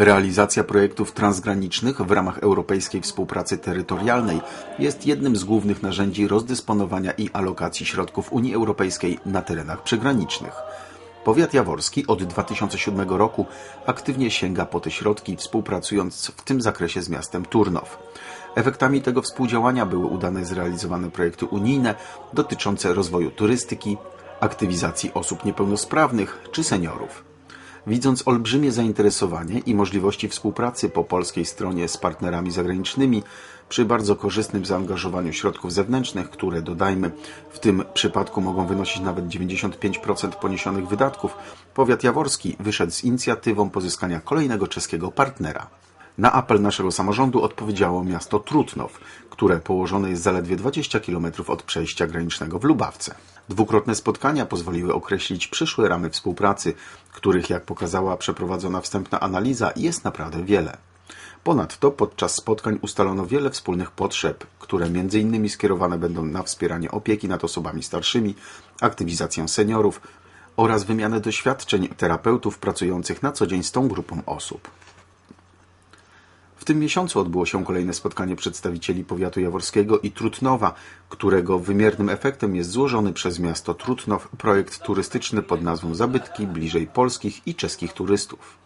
Realizacja projektów transgranicznych w ramach Europejskiej Współpracy Terytorialnej jest jednym z głównych narzędzi rozdysponowania i alokacji środków Unii Europejskiej na terenach przygranicznych. Powiat jaworski od 2007 roku aktywnie sięga po te środki, współpracując w tym zakresie z miastem Turnow. Efektami tego współdziałania były udane zrealizowane projekty unijne dotyczące rozwoju turystyki, aktywizacji osób niepełnosprawnych czy seniorów. Widząc olbrzymie zainteresowanie i możliwości współpracy po polskiej stronie z partnerami zagranicznymi, przy bardzo korzystnym zaangażowaniu środków zewnętrznych, które dodajmy, w tym przypadku mogą wynosić nawet 95% poniesionych wydatków, powiat jaworski wyszedł z inicjatywą pozyskania kolejnego czeskiego partnera. Na apel naszego samorządu odpowiedziało miasto Trutnow, które położone jest zaledwie 20 km od przejścia granicznego w Lubawce. Dwukrotne spotkania pozwoliły określić przyszłe ramy współpracy, których, jak pokazała przeprowadzona wstępna analiza, jest naprawdę wiele. Ponadto podczas spotkań ustalono wiele wspólnych potrzeb, które m.in. skierowane będą na wspieranie opieki nad osobami starszymi, aktywizację seniorów oraz wymianę doświadczeń terapeutów pracujących na co dzień z tą grupą osób. W tym miesiącu odbyło się kolejne spotkanie przedstawicieli powiatu jaworskiego i Trutnowa, którego wymiernym efektem jest złożony przez miasto Trutnow projekt turystyczny pod nazwą Zabytki bliżej polskich i czeskich turystów.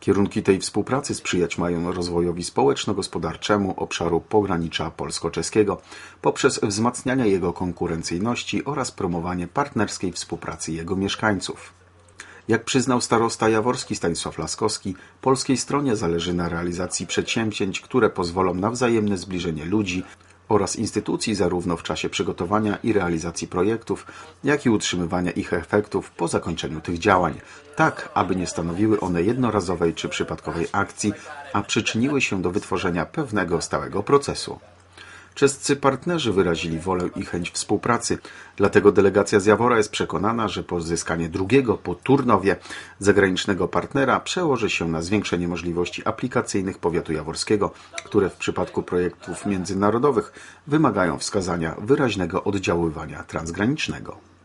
Kierunki tej współpracy sprzyjać mają rozwojowi społeczno-gospodarczemu obszaru pogranicza polsko-czeskiego poprzez wzmacnianie jego konkurencyjności oraz promowanie partnerskiej współpracy jego mieszkańców. Jak przyznał starosta jaworski Stanisław Laskowski, polskiej stronie zależy na realizacji przedsięwzięć, które pozwolą na wzajemne zbliżenie ludzi oraz instytucji zarówno w czasie przygotowania i realizacji projektów, jak i utrzymywania ich efektów po zakończeniu tych działań, tak aby nie stanowiły one jednorazowej czy przypadkowej akcji, a przyczyniły się do wytworzenia pewnego stałego procesu. Czescy partnerzy wyrazili wolę i chęć współpracy, dlatego delegacja z Jawora jest przekonana, że pozyskanie drugiego po Turnowie zagranicznego partnera przełoży się na zwiększenie możliwości aplikacyjnych powiatu jaworskiego, które w przypadku projektów międzynarodowych wymagają wskazania wyraźnego oddziaływania transgranicznego.